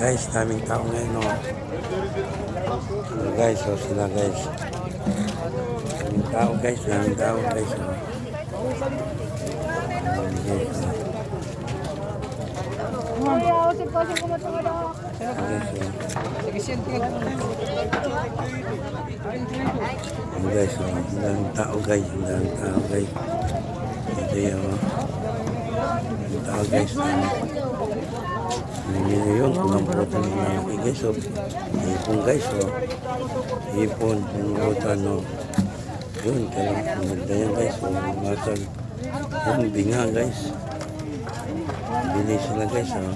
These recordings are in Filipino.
Guys, daming tao ngayon, no? So, guys, so sila, guys. Daming tao, guys. Daming tao, guys. Oh. Daming guys, oh. Guys, oh. Ang guys, oh. Ang daming tao, guys. Ang daming tao, guys. Ito yung, oh. Ang tao, guys. Hindi yun, kumamputan ng lalaki, guys, oh. Ipon, guys, oh. Ipon, kumamputan, oh. Yun, kaya maganda yan, guys, oh. Masag. Yun, binga, guys. Bili sila, guys, oh.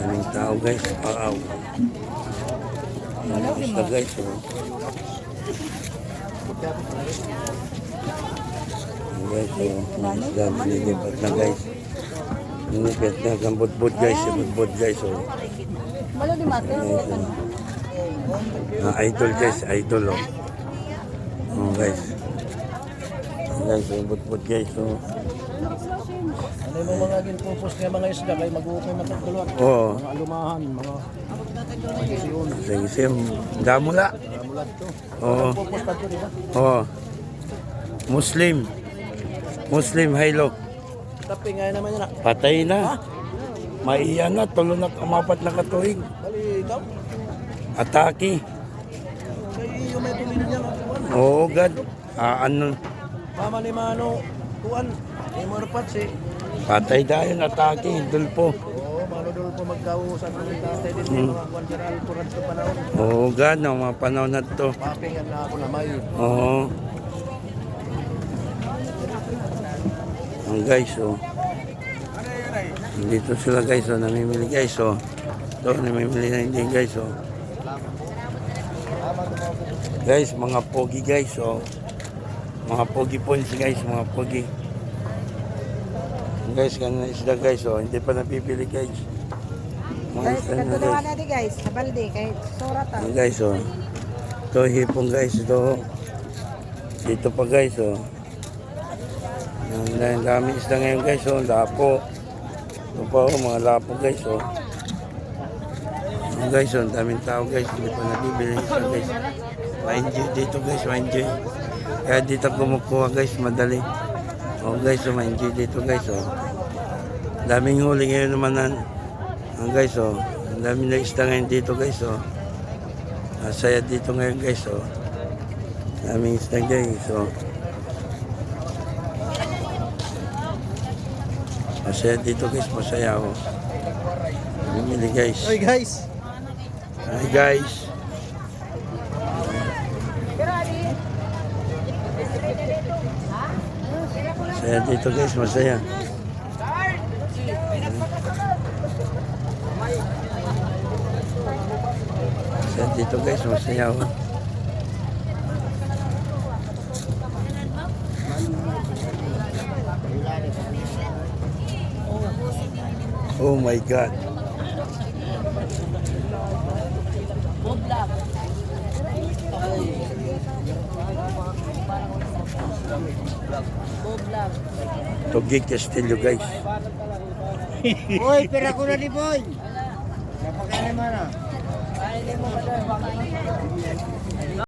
Daming tao, guys. Paaw. Ano isda, guys. Ayan, guys, oh. Ang isda, binilipat na, guys. Binilipat na, ang budbud, guys. Budbud, guys, oh. Oh. Ah, idol, guys. Idol, oh. Oh, guys. Guys, yung budbud, guys, oh. Ano yung mga ginpupos nga mga isda kay mag-uupay matagdulot. Oo. Mga alumahan, mga magisiyon. Sige, sige. Damula. Mulad to. Oo. Ba? Oo. Muslim. Muslim, haylo. Tapi nga naman yan. ah. Patay na. Maiya na, tulo na kamapat na katuig. Bali, ikaw. Atake. Kay iyo may tumili niya. Tuwan. Oo, God. Ah, ano, Mama ni Mano. Tuwan. May marpat si. patay dahil atake, dulpo. Oo, maludol po magkausan ng tatay din. Hmm. Mga kwan dyan alpuran sa panahon. Oo, God, no, mga panahon na to. Papingan na ako na may. Oo. Ang guys, oh. Dito sila guys, oh, namimili guys, oh. Ito, namimili na hindi guys, oh. Guys, mga pogi guys, oh. Mga pogi points guys, mga pogi. Guys, kanina isda guys, oh. Hindi pa napipili guys. Mga Guys, isda na katunawan guys. Kabalde, kay Sorata. Ayan guys, oh. Ito, hipong guys, ito. Dito pa guys, oh. Ang dami dami isda ngayon guys, oh. Lapo. Ito pa, oh, mga lapo guys, oh. Ayan guys, oh. Ang daming tao guys. Hindi pa nabibili isda guys. Ma-enjoy dito guys, ma-enjoy. Kaya dito kumukuha guys, madali. Oh guys, oh, ma-enjoy dito guys, oh. Daming huli ngayon naman na. Ang guys, oh. Ang daming na isda ngayon dito guys, oh. Masaya dito ngayon guys, oh. Daming isda guys, oh. Masaya dito guys, masaya oh. Bumili guys. Oy guys. Hi guys. Masaya dito guys, masaya. Masaya dito guys, masaya oh. Oh my God. Tugig Castillo guys. Uy, pera ko na ni Boy. Napakain mo na.